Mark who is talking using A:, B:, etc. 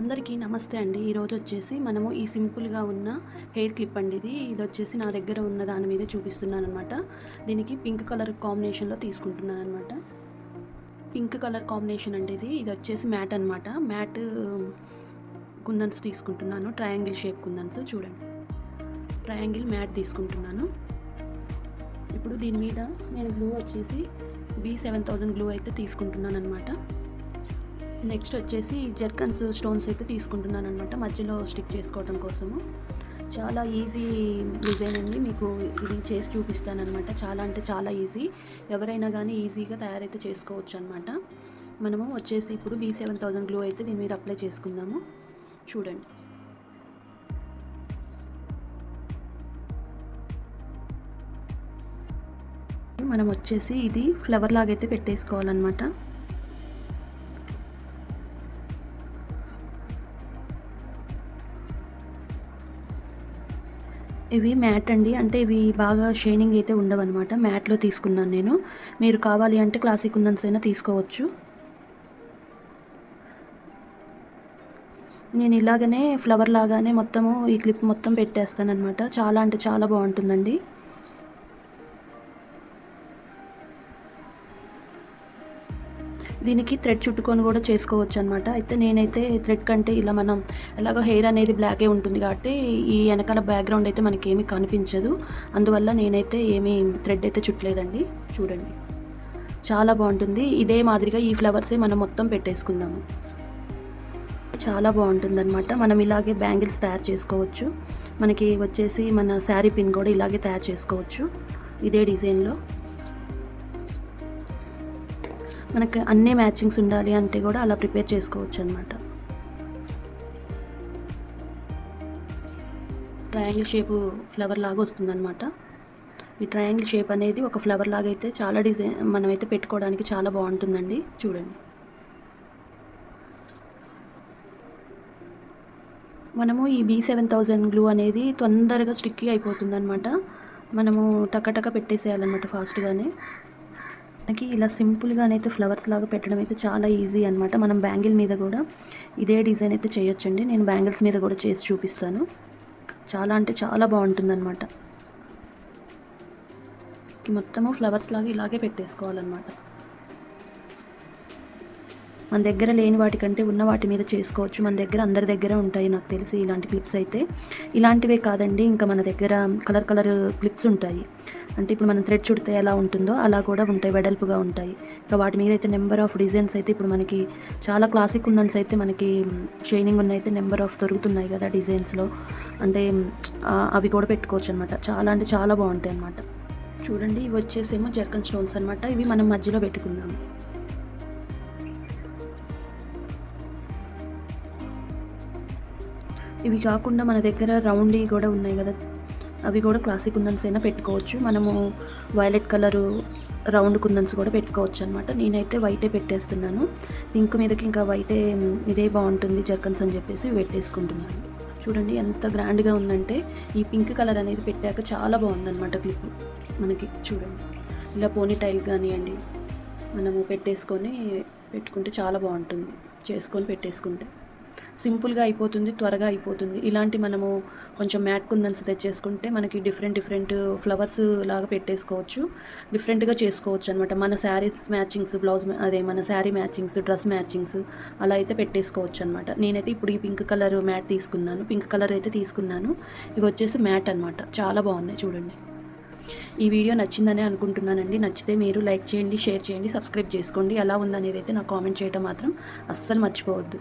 A: అందరికీ నమస్తే అండి. ఈరోజు వచ్చేసి మనము ఈ సింపుల్గా ఉన్న హెయిర్ క్లిప్ అండి ఇది. ఇది వచ్చేసి నా దగ్గర ఉన్న దాని మీద చూపిస్తున్నాను అనమాట దీనికి పింక్ కలర్ కాంబినేషన్లో తీసుకుంటున్నాను అనమాట పింక్ కలర్ కాంబినేషన్ అండి ఇది. ఇది వచ్చేసి మ్యాట్ అనమాట మ్యాట్ కుందన్స్ తీసుకుంటున్నాను. ట్రయాంగిల్ షేప్ కుందన్స్ చూడండి. ట్రయాంగిల్ మ్యాట్ తీసుకుంటున్నాను. ఇప్పుడు దీని మీద నేను గ్లూ వచ్చేసి బీ సెవెన్ థౌజండ్ గ్లూ అయితే తీసుకుంటున్నాను అనమాట నెక్స్ట్ వచ్చేసి జర్కన్స్ స్టోన్స్ అయితే తీసుకుంటున్నాను అనమాట మధ్యలో స్టిక్ చేసుకోవడం కోసము. చాలా ఈజీ డిజైన్ అండి మీకు ఇది చేసి చూపిస్తాను అనమాట చాలా అంటే చాలా ఈజీ ఎవరైనా కానీ ఈజీగా తయారైతే చేసుకోవచ్చు అనమాట మనము వచ్చేసి ఇప్పుడు బీ సెవెన్ థౌజండ్ గ్లో అయితే దీని మీద అప్లై చేసుకుందాము. చూడండి. మనం వచ్చేసి ఇది ఫ్లవర్ లాగైతే పెట్టేసుకోవాలన్నమాట. ఇవి మ్యాట్ అండి. అంటే ఇవి బాగా షైనింగ్ అయితే ఉండవన్నమాట మ్యాట్లో తీసుకున్నాను నేను. మీరు కావాలి అంటే క్లాసిక్ ఉన్నన్స్ అయినా తీసుకోవచ్చు. నేను ఇలాగనే ఫ్లవర్ లాగానే మొత్తము ఈ క్లిప్ మొత్తం పెట్టేస్తాను అనమాట చాలా అంటే చాలా బాగుంటుందండి. దీనికి థ్రెడ్ చుట్టుకొని కూడా చేసుకోవచ్చు అనమాట అయితే నేనైతే థ్రెడ్ కంటే ఇలా మనం ఎలాగో హెయిర్ అనేది బ్లాకే ఉంటుంది కాబట్టి ఈ వెనకాల బ్యాక్గ్రౌండ్ అయితే మనకి ఏమీ కనిపించదు. అందువల్ల నేనైతే ఏమీ థ్రెడ్ అయితే చుట్టలేదండి. చూడండి. చాలా బాగుంటుంది. ఇదే మాదిరిగా ఈ ఫ్లవర్సే మనం మొత్తం పెట్టేసుకుందాము. చాలా బాగుంటుంది అనమాట మనం ఇలాగే బ్యాంగిల్స్ తయారు చేసుకోవచ్చు. మనకి వచ్చేసి మన శారీ పిన్ కూడా ఇలాగే తయారు చేసుకోవచ్చు. ఇదే డిజైన్లో మనకి అన్ని మ్యాచింగ్స్ ఉండాలి అంటే కూడా అలా ప్రిపేర్ చేసుకోవచ్చు అనమాట ట్రయాంగిల్ షేపు ఫ్లవర్ లాగా వస్తుందన్నమాట. ఈ ట్రయాంగిల్ షేప్ అనేది ఒక ఫ్లవర్ లాగా అయితే చాలా డిజైన్ మనమైతే పెట్టుకోవడానికి చాలా బాగుంటుందండి. చూడండి. మనము ఈ బీ సెవెన్ థౌజండ్ గ్లూ అనేది తొందరగా స్టిక్కీ అయిపోతుంది అనమాట మనము టకటక పెట్టేసేయాలన్నమాట ఫాస్ట్గానే. మనకి ఇలా సింపుల్గానైతే ఫ్లవర్స్ లాగా పెట్టడం అయితే చాలా ఈజీ అనమాట మనం బ్యాంగిల్ మీద కూడా ఇదే డిజైన్ అయితే చేయొచ్చండి. నేను బ్యాంగిల్స్ మీద కూడా చేసి చూపిస్తాను. చాలా అంటే చాలా బాగుంటుంది అనమాట మొత్తము ఫ్లవర్స్ లాగా ఇలాగే పెట్టేసుకోవాలన్నమాట. మన దగ్గర లేని వాటికంటే ఉన్న వాటి మీద చేసుకోవచ్చు. మన దగ్గర అందరి దగ్గర ఉంటాయి నాకు తెలిసి ఇలాంటి క్లిప్స్ అయితే. ఇలాంటివే కాదండి ఇంకా మన దగ్గర కలర్ కలర్ క్లిప్స్ ఉంటాయి. అంటే ఇప్పుడు మనం థ్రెడ్ చుడితే ఎలా ఉంటుందో అలా కూడా ఉంటాయి వెడల్పుగా ఉంటాయి. ఇంకా వాటి మీద అయితే నెంబర్ ఆఫ్ డిజైన్స్ అయితే ఇప్పుడు మనకి చాలా క్లాసిక్ ఉందన్స్ అయితే మనకి షైనింగ్ ఉన్న అయితే నెంబర్ ఆఫ్ దొరుకుతున్నాయి కదా డిజైన్స్లో అంటే అవి కూడా పెట్టుకోవచ్చు అనమాట చాలా అంటే చాలా బాగుంటాయి అనమాట చూడండి ఇవి వచ్చేసేమో జర్కన్ స్టోన్స్ అనమాట ఇవి మనం మధ్యలో పెట్టుకుందాము ఇవి కాకుండా మన దగ్గర రౌండీ కూడా ఉన్నాయి కదా. అవి కూడా క్లాసిక్ కుందన్స్ అయినా పెట్టుకోవచ్చు. మనము వైలెట్ కలరు రౌండ్ కుందన్స్ కూడా పెట్టుకోవచ్చు అనమాట నేనైతే వైటే పెట్టేస్తున్నాను. పింక్ మీదకి ఇంకా వైటే ఇదే బాగుంటుంది జర్కన్స్ అని చెప్పేసి పెట్టేసుకుంటున్నాను. చూడండి ఎంత గ్రాండ్గా ఉందంటే ఈ పింక్ కలర్ అనేది పెట్టాక చాలా బాగుందన్నమాట క్లిప్. మనకి చూడండి. ఇలా పోనీ టైల్ కానివ్వండి మనము పెట్టేసుకొని పెట్టుకుంటే చాలా బాగుంటుంది. చేసుకొని పెట్టేసుకుంటే. సింపుల్గా అయిపోతుంది త్వరగా అయిపోతుంది. ఇలాంటి మనము కొంచెం మ్యాట్ కుందన్స్ తెచ్చేసుకుంటే మనకి డిఫరెంట్ డిఫరెంట్ ఫ్లవర్స్ లాగా పెట్టేసుకోవచ్చు. డిఫరెంట్గా చేసుకోవచ్చు అనమాట మన శారీస్ మ్యాచింగ్స్ బ్లౌజ్ అదే మన శారీ మ్యాచింగ్స్ డ్రెస్ మ్యాచింగ్స్ అలా అయితే పెట్టేసుకోవచ్చు అనమాట నేనైతే ఇప్పుడు ఈ పింక్ కలర్ మ్యాట్ తీసుకున్నాను. పింక్ కలర్ అయితే తీసుకున్నాను. ఇవి వచ్చేసి మ్యాట్ అనమాట చాలా బాగున్నాయి చూడండి. ఈ వీడియో నచ్చిందనే అనుకుంటున్నానండి. నచ్చితే మీరు లైక్ చేయండి షేర్ చేయండి సబ్స్క్రైబ్ చేసుకోండి. ఎలా ఉందనేది అయితే నాకు కామెంట్ చేయడం మాత్రం అస్సలు మర్చిపోవద్దు.